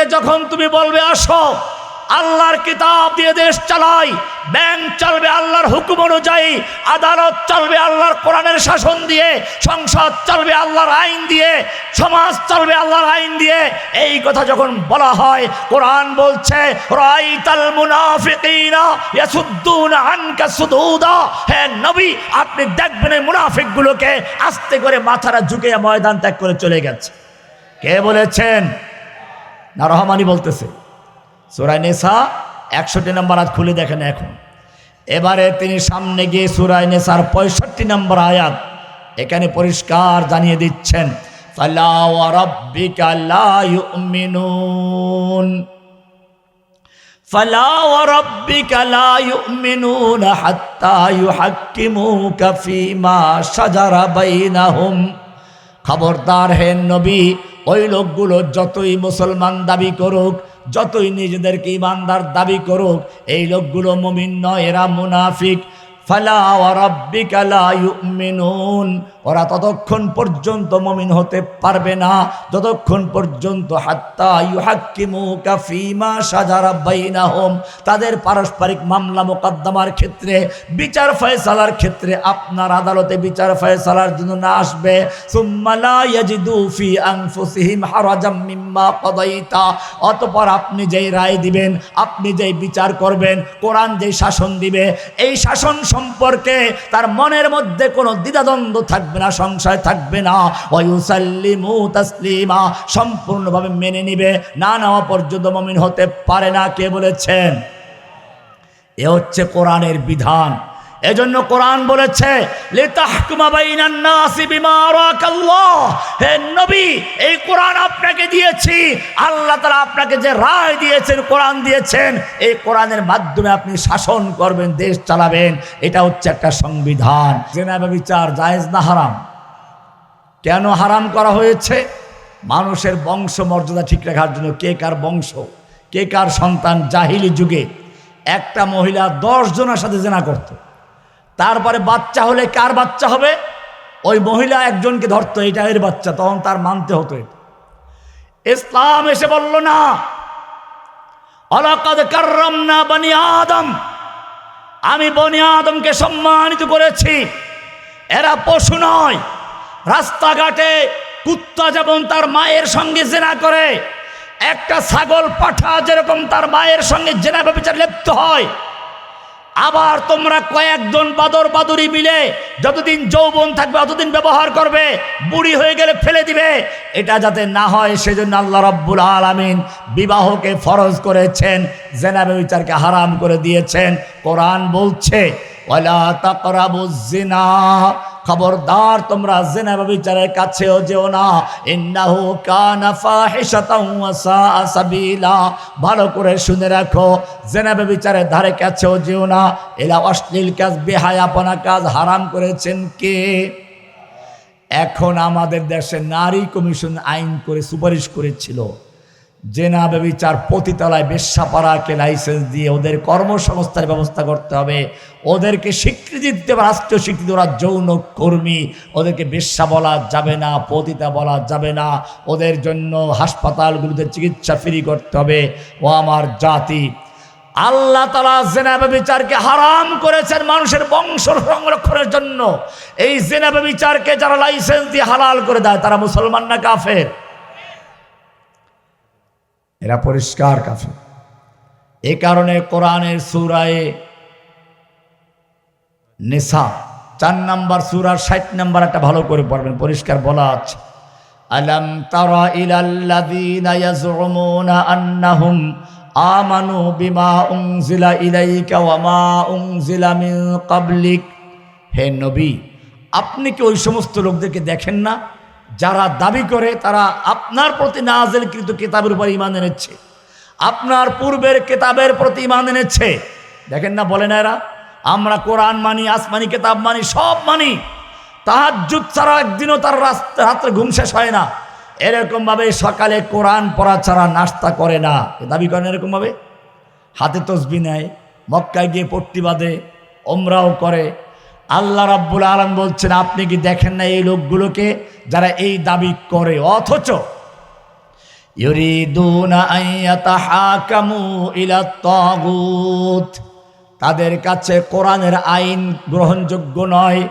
লোকদেরকে যখন তুমি বলবে, আসো, আল্লাহর কিতাব দিয়ে দেশ চালাই, ব্যাংক চলবে আল্লাহর হুকুম অনুযায়ী, আদালত চলবে আল্লাহর কোরআনের শাসন দিয়ে, সংসদ চলবে আল্লাহর আইন দিয়ে, সমাজ চলবে আল্লাহর আইন দিয়ে, এই কথা যখন বলা হয়, কোরআন বলছে হে নবী, আপনি দেখবেন এই মুনাফিকগুলোকে আস্তে করে মাথাটা ঝুঁকে ময়দান ত্যাগ করে চলে গেছে। কে বলেছেন? না রহমানি বলতেছে সুরায় নেশা একষট্টি নম্বর আয়াত খুলে দেখেন এখন এবারে তিনি সামনে গিয়ে সুরায় নেশার পঁয়ষট্টি নম্বর আয়াত এখানে পরিষ্কার জানিয়ে দিচ্ছেন ফালা ওয়া রাব্বিকা লা ইউমিনুন فلا وربك لا يؤمنون حتى يحكموك فيما شجر بينهم খবরদার হেন নবী ওই লোকগুলো যতই মুসলমান দাবি করুক, যতই নিজেদেরকে ইমানদার দাবি করুক, এই লোকগুলো মুমিন নয়, এরা মুনাফিক। ফালা ওয়া রাব্বিকা লা ইউমিনুন। ওরা ততক্ষণ পর্যন্ত মমিন হতে পারবে না। যতক্ষণ পর্যন্ত হাত্তা ইউহাক্কিমুকা ফীমা সাজারা বাইনাহুম। তাদের পারস্পরিক মামলা মোকদ্দমার ক্ষেত্রে, বিচার ফয়সালার ক্ষেত্রে আপনার আদালতে বিচার ফয়সালার জন্য না আসবে। সুম্মা লা ইয়াজিদু ফি আনফুসিহিম হারাজাম মিম্মা কাদাইতা। অতঃপর আপনি যেই রায় দিবেন, আপনি যেই বিচার করবেন, কোরআন যেই শাসন দিবে, এই শাসন সম্পর্কে তার মনের মধ্যে কোনো দ্বিধাদ্বন্দ্ব থাকবে না, সংশয় থাকবে না। ওয়ুসাল্লিমু তাসলিমা সম্পূর্ণভাবে মেনে নিবে। না নেওয়া পর্যন্ত মমিন হতে পারে না, কে বলেছেন? এ হচ্ছে কোরআনের বিধান। এজন্য কোরআন বলেছে হে নবী, এই কোরআন আপনাকে দিয়েছি, আল্লাহ তাআলা আপনাকে যে রায় দিয়েছেন, কোরআন দিয়েছেন, এই কোরআনের মাধ্যমে আপনি শাসন করবেন, দেশ চালাবেন, এটা হচ্ছে একটা সংবিধান। জেনাবা বিচার জায়েজ না হারাম? কেন হারাম করা হয়েছে? মানুষের বংশ মর্যাদা ঠিক রাখার জন্য কে কার বংশ, কে কার সন্তান, জাহিলি যুগে একটা মহিলা দশ জনের সাথে জেনা করত। তারপরে বাচ্চা হলে কার বাচ্চা হবে? ওই মহিলা একজনকে ধরতো, এটা এর বাচ্চা, তখন তার মানতে হতো এটা। ইসলাম এসে বলল, না। অলাকাদ কার্রাম না বানি আদম। আমি বনি আদমকে সম্মানিত করেছি। এরা পশু নয়। রাস্তাঘাটে কুত্তা যেমন তার মায়ের সঙ্গে জেনা করে, একটা ছাগল পাঠা যেরকম তার মায়ের সঙ্গে জেনা ব্যবচার লিপ্ত হয় আবার তোমরা কয়েকজন বাদর বাদুরি মিলে যতদিন যৌবন থাকবে, অতদিন ব্যবহার করবে, বুড়ি হয়ে গেলে ফেলে দিবে। এটা যাতে না হয়, সেজন্য আল্লাহ রব্বুল আলমিন বিবাহকে ফরজ করেছেন, জেনাবে বিচারকে হারাম করে দিয়েছেন। কোরআন বলছে ওলা তাকরাবুজ জিনা। খবরদার, তোমরা জেনা ব্যভিচারের কাছেও যেও না। ইন্নাহু কানা ফাহিশাতাও ভালো করে শুনে রাখো, জেনা ব্যভিচারের ধারে কাছেও যেও না। এরা অশ্লীল কাজ, বেহায়াপনা কাজ, হারাম করেছেন কে? এখন আমাদের দেশে নারী কমিশন আইন করে সুপারিশ করেছিল। জেনা ব্যবিচার পতিতলায় বেশ্যাপাড়াকে লাইসেন্স দিয়ে ওদের কর্মসংস্থার ব্যবস্থা করতে হবে, ওদেরকে স্বীকৃতি দিতে হবে, রাষ্ট্রীয় স্বীকৃতি ওরা যৌন কর্মী, ওদেরকে বেশ্যা বলা যাবে না, পতিতা বলা যাবে না, ওদের জন্য হাসপাতালগুলোতে চিকিৎসা ফ্রি করতে হবে, ও আমার জাতি। আল্লাহ তালা জেনাবে বিচারকে হারাম করেছেন মানুষের বংশ সংরক্ষণের জন্য। এই জেনাবে বিচারকে যারা লাইসেন্স দিয়ে হালাল করে দেয়, তারা মুসলমান না কাফের? এরা পরিষ্কার কাফের। এ কারণে কোরআনের সুরায়ে নেশা চার নাম্বার সুরার ষাট নাম্বার একটা ভালো করে পড়বেন, পরিষ্কার বলা আছে। আলম তারা ইলাল্লাযীনা ইয়াজউমুনা আন্নাহুম আমানু বিমা উনজিলা ইলাইকা ওয়া মা উনজিলা মিন ক্বাবলিক। হে নবী, আপনি কি ওই সমস্ত লোকদেরকে দেখেন না? যারা দাবি করে তারা আপনার প্রতি নাজেল কিন্তু কিতাবের উপর ইমান এনেছে। আপনার পূর্বের কেতাবের প্রতি ইমান এনেছে। দেখেন না, বলে না এরা? আমরা কোরআন মানি, আসমানি কেতাব মানি, সব মানি। তাহাজ্জুদ ছাড়া একদিনও তার রাস্তা রাত্রে ঘুম শেষ হয় না। এরকমভাবে সকালে কোরআন পড়া ছাড়া নাস্তা করে না। দাবি করেন এরকমভাবে? হাতে তসবি নেয়, মক্কায় গিয়ে পট্টি বাঁধে, ওমরাও করে আল্লাহ রাব্বুল আলম বলছেন, আপনি কি দেখেন না এই লোকগুলোকে যারা এই দাবি করে? অথচ তাদের কাছে কোরআনের আইন গ্রহণযোগ্য নয়।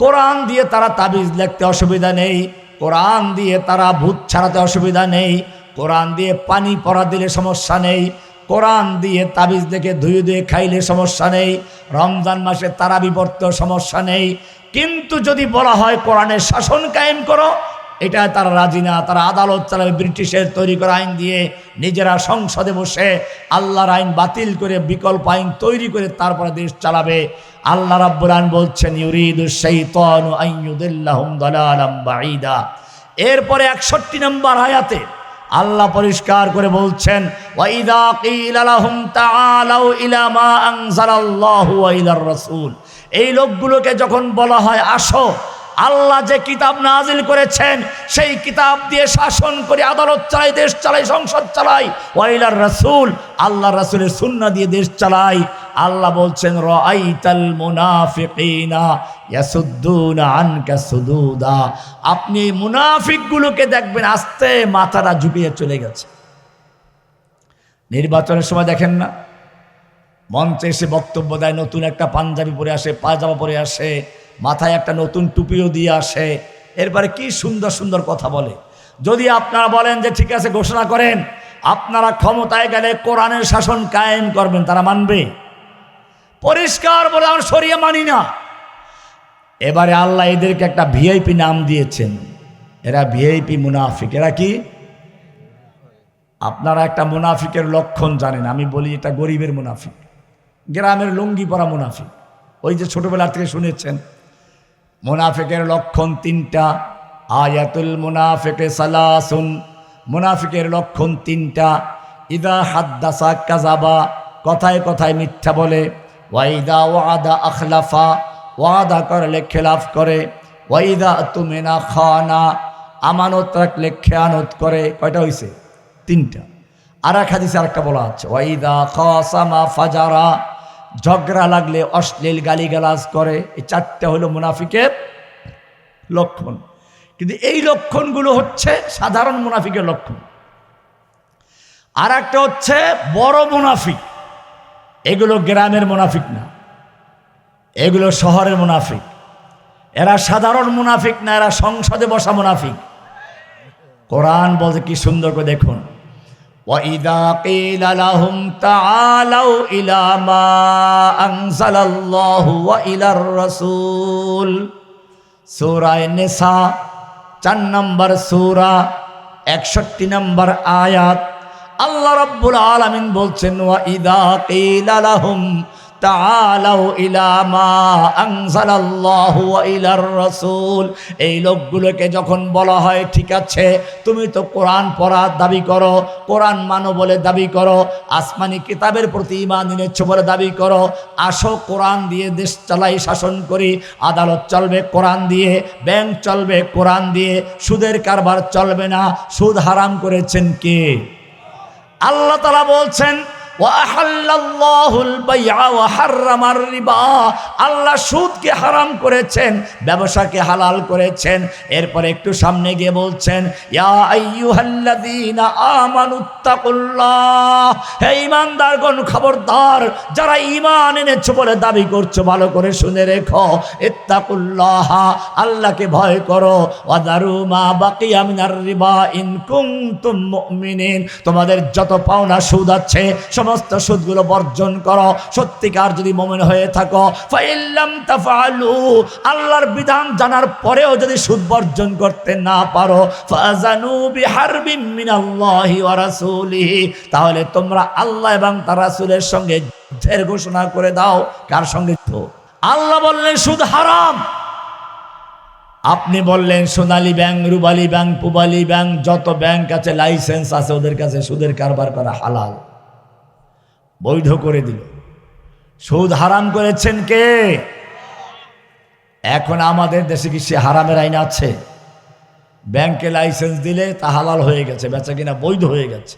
কোরআন দিয়ে তারা তাবিজ লিখতে অসুবিধা নেই। কোরআন দিয়ে তারা ভূত ছাড়াতে অসুবিধা নেই। কোরআন দিয়ে পানি পরা দিলে সমস্যা নেই। কোরআন দিয়ে তাবিজ দেখে ধুয়ে ধুয়ে খাইলে সমস্যা নেই। রমজান মাসে তারা বিবর্ত সমস্যা নেই। কিন্তু যদি বলা হয় কোরআনের শাসন কায়েম করো, এটা তারা রাজি না। তারা আদালত চালাবে ব্রিটিশের তৈরি করা আইন দিয়ে নিজেরা সংসদে বসে আল্লাহর আইন বাতিল করে, বিকল্প আইন তৈরি করে তারপরে দেশ চালাবে। আল্লাহ রাব্বুল বলছেন বাঈদা। এরপরে একষট্টি নম্বর আয়াতে আল্লাহ পরিষ্কার করে বলছেন এই লোকগুলোকে যখন বলা হয় আসো আল্লাহ যে কিতাব নাজিল করেছেন, সেই কিতাব দিয়ে শাসন করে, আদালত চালাই, দেশ চালাই, সংসদ চালাই। ওয়াইলার রাসূল আল্লাহ রাসূলের সুন্নাহ দিয়ে দেশ চালাই। আল্লাহ বলছেন, রাআইতাল মুনাফিকিনা ইয়াসুদ্দুনা আপনি মুনাফিকগুলোকে দেখবেন, আস্তে মাথাটা ঝুঁকিয়ে চলে গেছে। নির্বাচনের সময় দেখেন না? মঞ্চে এসে বক্তব্য দেয়, নতুন একটা পাঞ্জাবি পরে আসে, পায়জামা পরে আসে। মাথায় একটা নতুন টুপিও দিয়ে আসে। এরপরে কি সুন্দর সুন্দর কথা বলে। যদি আপনারা বলেন যে, ঠিক আছে, ঘোষণা করেন। আপনারা ক্ষমতায় গেলে কোরআনের শাসন কায়েম করবেন, তারা মানবে। পরিষ্কার বলে আমরা সরিয়ে মানি না। এবারে আল্লাহ এদেরকে একটা ভিআইপি নাম দিয়েছেন। এরা ভিআইপি মুনাফিক। এরা কি? আপনারা একটা মুনাফিকের লক্ষণ জানেন। আমি বলি এটা গরিবের মুনাফিক। গ্রামের লুঙ্গি পরা মুনাফিক। ওই যে ছোটবেলা থেকে শুনেছেন মুনাফিকের লক্ষণ তিনটা, আয়াতুল মুনাফিকে সালাসুন, মুনাফিকের লক্ষণ তিনটা। ইদা হাদ্দাসা কাজাবা কথায় কথায় মিথ্যা বলে। ওয়াইদা ওয়াদা আখলাফা, ওয়াদা করলে খেলাফ করে। ওয়াইদা তুমেনা খানা, আমানত রাখলে খেয়ানত করে। কয়টা হয়েছে তিনটা। আর এক হাদিসে আরেকটা বলা আছে। ওয়াইদা খাসামা ফাজারা ঝগড়া লাগলে অশ্লীল গালিগালাজ করে। এই চারটে হলো মুনাফিকের লক্ষণ। কিন্তু এই লক্ষণগুলো হচ্ছে সাধারণ মুনাফিকের লক্ষণ। আর একটা হচ্ছে বড় মুনাফিক। এগুলো গ্রামের মুনাফিক না। এগুলো শহরের মুনাফিক। এরা সাধারণ মুনাফিক না, এরা সংসদে বসা মুনাফিক। কোরআন বলতে কি সুন্দর করে দেখুন। وَإِذَا قِيلَ لَهُمْ تَعَالَوْا إِلَى مَا أَنزَلَ اللَّهُ وَإِلَى الرَّسُولِ সূরায়ে নিসা চার নম্বর সূরা একষট্টি নম্বর আয়াত আল্লাহ রাব্বুল আলামিন বলছেন ওয়া ইদা কিলা লাহুম তাআলাউ ইলা মা আনজালাল্লাহু ওয়া ইলার রাসূল। এই লোকগুলোকে যখন বলা হয়, ঠিক আছে, তুমি তো কোরআন পড়ার দাবি করো, কোরআন মানো বলে দাবি করো, আসমানি কিতাবের প্রতি ইমান এনেছ বলে দাবি করো, আসো কোরআন দিয়ে দেশ চালাই, শাসন করি, আদালত চলবে কোরআন দিয়ে, ব্যাংক চলবে কোরআন দিয়ে, সুদের কারবার চলবে না, সুদ হারাম করেছেন কে? আল্লাহ তালা বলছেন আল্লাহ সুদকে হারাম করেছেন, ব্যবসাকে হালাল করেছেন। এরপরে একটু সামনে গিয়ে বলছেন হে ইমানদারগণ খবরদার, যারা ইমান এনেছো বলে দাবি করছ, ভালো করে শুনে রেখো। ইত্তাকুল্লাহ, আল্লাহকে ভয় করো। ওয়াদারু মা বাকি আমিনার রিবা ইন কুনতুম মুমিনিন। তোমাদের যত পাওনা সুদ আছে সমস্ত সুদগুলো বর্জন করো। সত্যিকার যদি মোমেন হয়ে থাকো তাফালু আল্লাহর বিধান জানার পরেও যদি সুদ বর্জন করতে না পারো তাহলে তোমরা আল্লাহ এবং তার রাসূলের সঙ্গে যুদ্ধের ঘোষণা করে দাও। কার সঙ্গে? আল্লাহ বললেন, সুদ হারাম। আপনি বললেন, Sonali bank, Rupali bank, Pubali bank, যত ব্যাংক আছে, লাইসেন্স আছে, ওদের কাছে সুদের কারবার করা হালাল। বৈধ করে দিল সুদ হারাম করেছেন কে এখন আমাদের দেশে কি সে হারামের আইন আছে ব্যাংকে লাইসেন্স দিলে তা হালাল হয়ে গেছে বেচা কিনা বৈধ হয়ে গেছে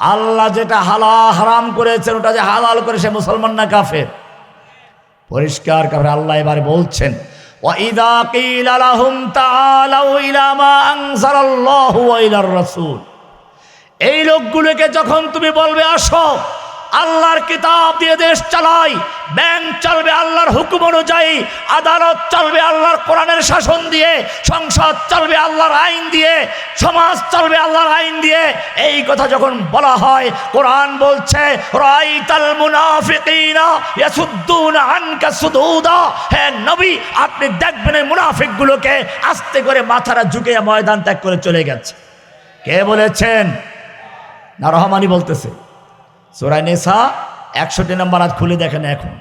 আল্লাহ যেটা হালা হারাম করেছেন ওটা যে হালাল করে সে মুসলমান না কাফের পরিষ্কার কাফের আল্লাহ এবারে বলছেন وَإِذَا قِيلَ لَهُمْ تَعَالَوْا إِلَى مَا أَنزَلَ اللَّهُ وَإِلَى الرَّسُولِ এই লোকগুলোকে যখন তুমি বলবে আসো আল্লাহর কিতাব দিয়ে দেশ চালাই ব্যাংক চলবে আল্লাহর হুকুম অনুযায়ী, আদালত চলবে আল্লাহর কোরআনের শাসন দিয়ে, সংসদ চলবে আল্লাহর আইন দিয়ে, সমাজ চলবে আল্লাহর আইন দিয়ে, এই কথা যখন বলা হয়, কোরআন বলছে হে নবী, আপনি দেখবেন এই মুনাফিকগুলোকে আস্তে করে মাথাটা ঝুঁকে ময়দান ত্যাগ করে চলে গেছে। কে বলেছেন? না রহমানি বলতেছে। সুরায় নেশা একষট্টি নম্বর আজ খুলে দেখেন এখন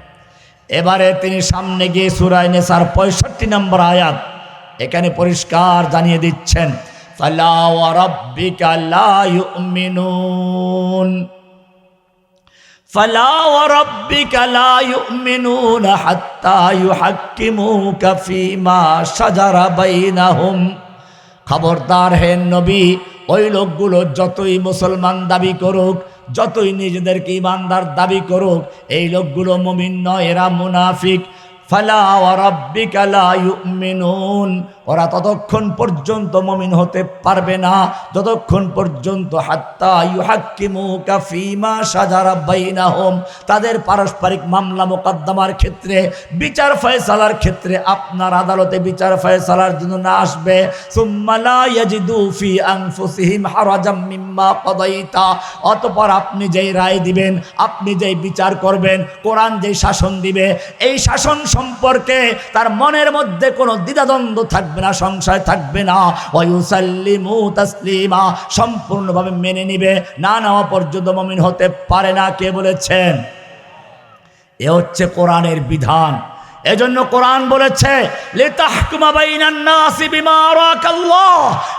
এবারে তিনি সামনে গিয়ে সুরায় নেশার পঁয়ষট্টি নম্বর আয়াত এখানে পরিষ্কার জানিয়ে দিচ্ছেন ফালা ওয়া রাব্বিকা লা ইউমিনুন فلا وربك لا يؤمنون حتى يحكموك فيما شجر بينهم খবরদার হেন নবী ওই লোকগুলো যতই মুসলমান দাবি করুক যতই নিজেদেরকে ইমানদার দাবি করুক এই লোকগুলো মমিন নয় এরা মুনাফিক। ফালা ওয়ারাব্বিকা লা ইউমিনুন। ওরা ততক্ষণ পর্যন্ত মমিন হতে পারবে না। যতক্ষণ পর্যন্ত হাত্তা ইউহাক্কিমুকা ফীমা শাজারা বাইনাহুম। তাদের পারস্পরিক মামলা মোকদ্দমার ক্ষেত্রে, বিচার ফয়সালার ক্ষেত্রে আপনার আদালতে বিচার ফয়সালার জন্য না আসবে। সুম্মা লা ইয়াজিদু ফি আনফুসিহিম হারাজাম মিম্মা কাদাইতা। অতঃপর আপনি যেই রায় দিবেন, আপনি যেই বিচার করবেন, কোরআন যেই শাসন দিবে, এই শাসন সম্পর্কে তার মনের মধ্যে কোনো দ্বিধাদ্বন্দ্ব থাকবে না, সংশয় থাকবে না। ওয়ুসাল্লিমু তাসলিমা সম্পূর্ণভাবে মেনে নিবে। না নেওয়া পর্যন্ত মমিন হতে পারে না, কে বলেছেন? এ হচ্ছে কোরআনের বিধান। এজন্য কোরআন বলেছে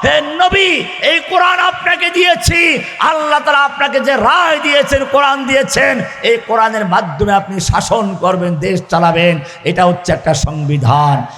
হে নবী, এই কোরআন আপনাকে দিয়েছি, আল্লাহ তারা আপনাকে যে রায় দিয়েছেন, কোরআন দিয়েছেন, এই কোরআনের মাধ্যমে আপনি শাসন করবেন, দেশ চালাবেন, এটা হচ্ছে একটা সংবিধান।